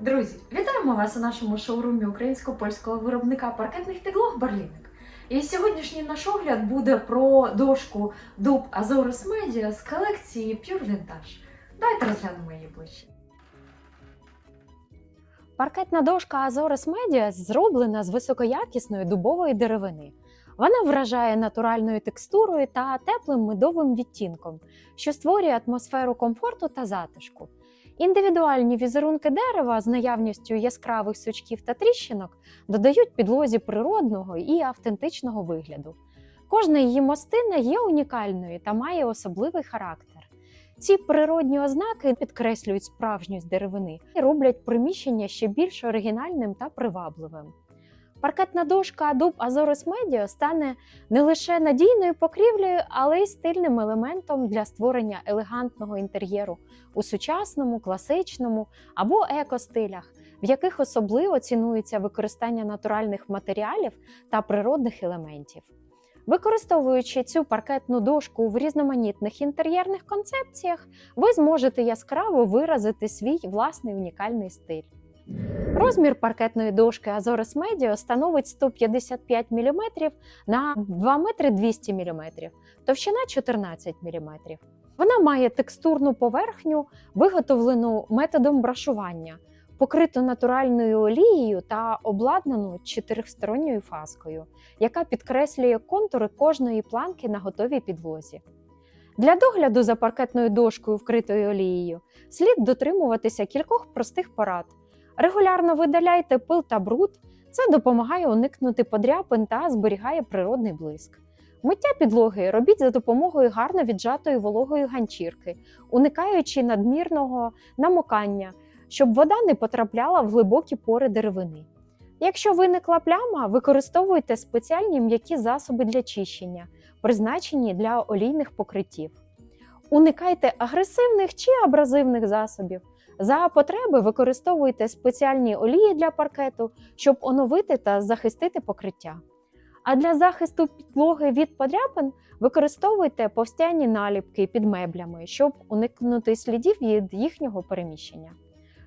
Друзі, вітаємо вас у нашому шоурумі українсько-польського виробника паркетних підлог Барліник. І сьогоднішній наш огляд буде про дошку дуб Azorus Media з колекції Pure Vintage. Давайте розглянемо її ближче. Паркетна дошка Azores Media зроблена з високоякісної дубової деревини. Вона вражає натуральною текстурою та теплим медовим відтінком, що створює атмосферу комфорту та затишку. Індивідуальні візерунки дерева з наявністю яскравих сучків та тріщинок додають підлозі природного і автентичного вигляду. Кожна її мостина є унікальною та має особливий характер. Ці природні ознаки підкреслюють справжність деревини і роблять приміщення ще більш оригінальним та привабливим. Паркетна дошка Adobe Azores Media стане не лише надійною покрівлею, але й стильним елементом для створення елегантного інтер'єру у сучасному, класичному або еко-стилях, в яких особливо цінується використання натуральних матеріалів та природних елементів. Використовуючи цю паркетну дошку в різноманітних інтер'єрних концепціях, ви зможете яскраво виразити свій власний унікальний стиль. Розмір паркетної дошки Azores Medio становить 155 мм на 2 метри 200 мм, товщина 14 мм. Вона має текстурну поверхню, виготовлену методом брашування, покриту натуральною олією та обладнану чотирьохсторонньою фаскою, яка підкреслює контури кожної планки на готовій підлозі. Для догляду за паркетною дошкою, вкритою олією, слід дотримуватися кількох простих порад. Регулярно видаляйте пил та бруд, це допомагає уникнути подряпин та зберігає природний блиск. Миття підлоги робіть за допомогою гарно віджатої вологої ганчірки, уникаючи надмірного намокання, щоб вода не потрапляла в глибокі пори деревини. Якщо виникла пляма, використовуйте спеціальні м'які засоби для чищення, призначені для олійних покриттів. Уникайте агресивних чи абразивних засобів. За потреби використовуйте спеціальні олії для паркету, щоб оновити та захистити покриття. А для захисту підлоги від подряпин використовуйте повстяні наліпки під меблями, щоб уникнути слідів від їхнього переміщення.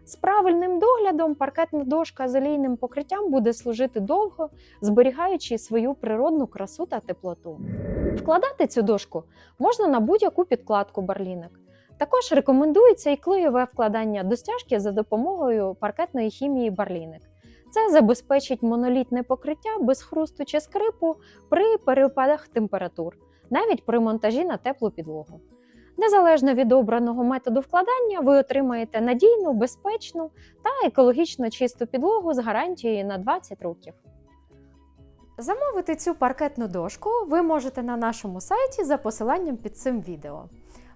З правильним доглядом паркетна дошка з олійним покриттям буде служити довго, зберігаючи свою природну красу та теплоту. Вкладати цю дошку можна на будь-яку підкладку барлінок. Також рекомендується і клеєве вкладання до стяжки за допомогою паркетної хімії барліник. Це забезпечить монолітне покриття без хрусту чи скрипу при перепадах температур, навіть при монтажі на теплу підлогу. Незалежно від обраного методу вкладання, ви отримаєте надійну, безпечну та екологічно чисту підлогу з гарантією на 20 років. Замовити цю паркетну дошку ви можете на нашому сайті за посиланням під цим відео.